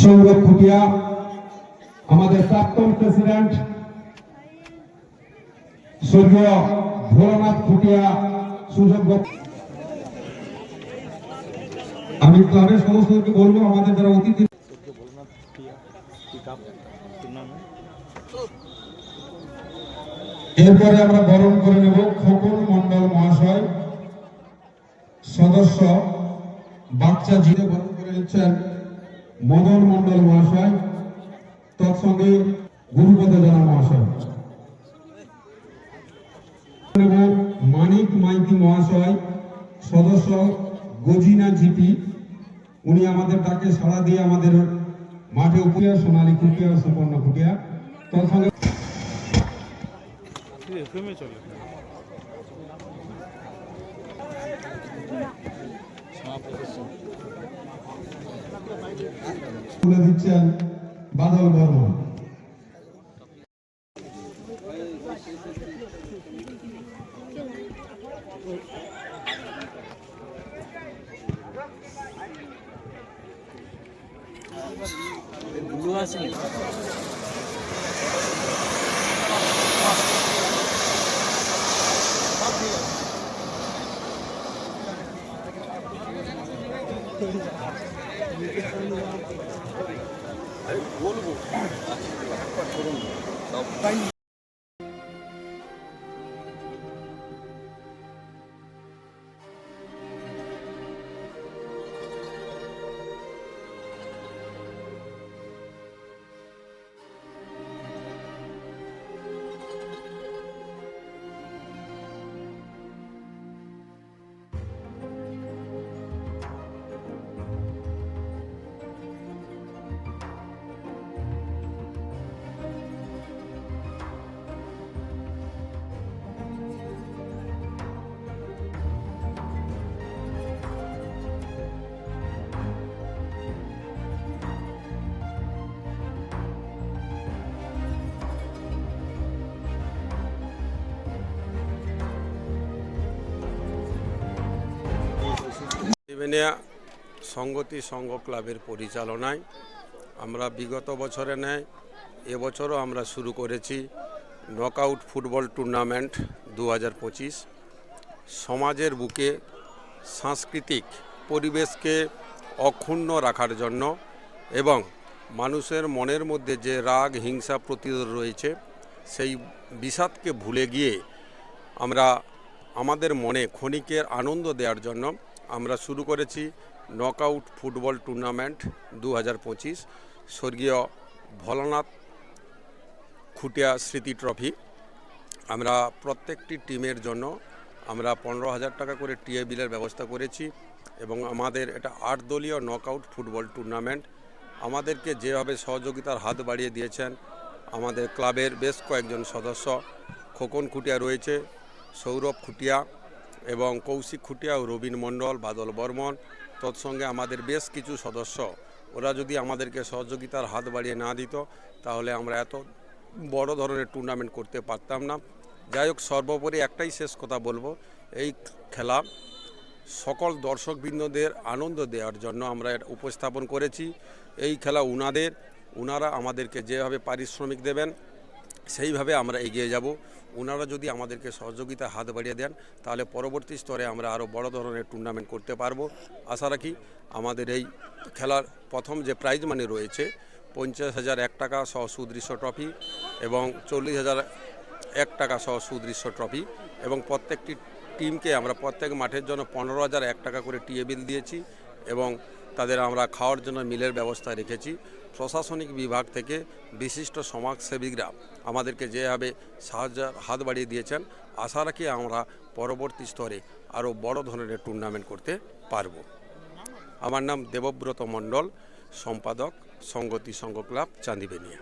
সৌরভ খুটিয়া, আমাদের প্রাক্তন প্রেসিডেন্ট স্বর্গীয় ভোলানাথ খুটিয়া সুযোগ আমি ক্লাবের সমস্তকে বলব, আমাদের যারা অতিথি এরপরে আমরা বরণ করে নেব খোকন সদস্য বাচ্চা জিতে বরণ করে নিচ্ছেন মদন মন্ডল মহাশয় তৎসঙ্গে গুরুপদ জানা মহাশয় মানিক মাইতি মহাশয় সদস্য গজিনা জিপি উনি আমাদের ডাকে সাড়া দিয়ে আমাদের মাঠে উপিয়া সোনালী কুটিয়া ও সুবর্ণ কুটিয়া তৎসঙ্গে তুলে দিচ্ছেন বাদল বর্মন। ব্লু আছে あれ？ゴールボール。ইভেনিয়া সঙ্গতি সংঘ ক্লাবের পরিচালনায় আমরা বিগত বছরে নেয় এবছরও আমরা শুরু করেছি নকআউট ফুটবল টুর্নামেন্ট দু হাজার পঁচিশ। সমাজের বুকে সাংস্কৃতিক পরিবেশকে অক্ষুণ্ণ রাখার জন্য এবং মানুষের মনের মধ্যে যে রাগ, হিংসা, প্রতিরোধ রয়েছে, সেই বিষাদকে ভুলে গিয়ে আমরা আমাদের মনে ক্ষণিকের আনন্দ দেওয়ার জন্য আমরা শুরু করেছি নকআউট ফুটবল টুর্নামেন্ট দু হাজার পঁচিশ স্বর্গীয় ভোলানাথ খুটিয়া স্মৃতি ট্রফি আমরা প্রত্যেকটি টিমের জন্য আমরা পনেরো হাজার টাকা করে টিএ বিলের ব্যবস্থা করেছি এবং আমাদের এটা আট দলীয় নকআউট ফুটবল টুর্নামেন্ট আমাদেরকে যেভাবে সহযোগিতার হাত বাড়িয়ে দিয়েছেন, আমাদের ক্লাবের বেশ কয়েকজন সদস্য, খোকন খুটিয়া রয়েছে, সৌরভ খুটিয়া এবং কৌশিক খুটিয়া ও রবীন মণ্ডল, বাদল বর্মন, তৎসঙ্গে আমাদের বেশ কিছু সদস্য। ওরা যদি আমাদেরকে সহযোগিতার হাত বাড়িয়ে না দিত, তাহলে আমরা এত বড় ধরনের টুর্নামেন্ট করতে পারতাম না। যাই হোক, সর্বোপরি একটাই শেষ কথা বলব, এই খেলা সকল দর্শকবৃন্দদের আনন্দ দেওয়ার জন্য আমরা উপস্থাপন করেছি। এই খেলা উনাদের, উনারা আমাদেরকে যেভাবে পারিশ্রমিক দেবেন সেইভাবে আমরা এগিয়ে যাব। ওনারা যদি আমাদেরকে সহযোগিতা হাত বাড়িয়ে দেন, তাহলে পরবর্তী স্তরে আমরা আরও বড় ধরনের টুর্নামেন্ট করতে পারব। আশা রাখি আমাদের এই খেলার প্রথম যে প্রাইজ মানি রয়েছে, পঞ্চাশ হাজার এক টাকা সহ সুদৃশ্য ট্রফি এবং চল্লিশ হাজার এক টাকা সহ সুদৃশ্য ট্রফি এবং প্রত্যেকটি টিমকে আমরা প্রত্যেক মাঠের জন্য পনেরো হাজার এক টাকা করে টিএ বিল দিয়েছি এবং তাদের আমরা খাওয়ার জন্য মিলের ব্যবস্থা রেখেছি। প্রশাসনিক বিভাগ থেকে বিশিষ্ট সমাজসেবিকরা আমাদেরকে যেভাবে সাহায্য, হাত বাড়িয়ে দিয়েছেন, আশা রাখি আমরা পরবর্তী স্তরে আরও বড় ধরনের টুর্নামেন্ট করতে পারব। আমার নাম দেবব্রত মণ্ডল, সম্পাদক সঙ্গতি সংঘ ক্লাব চাঁদিবেনিয়া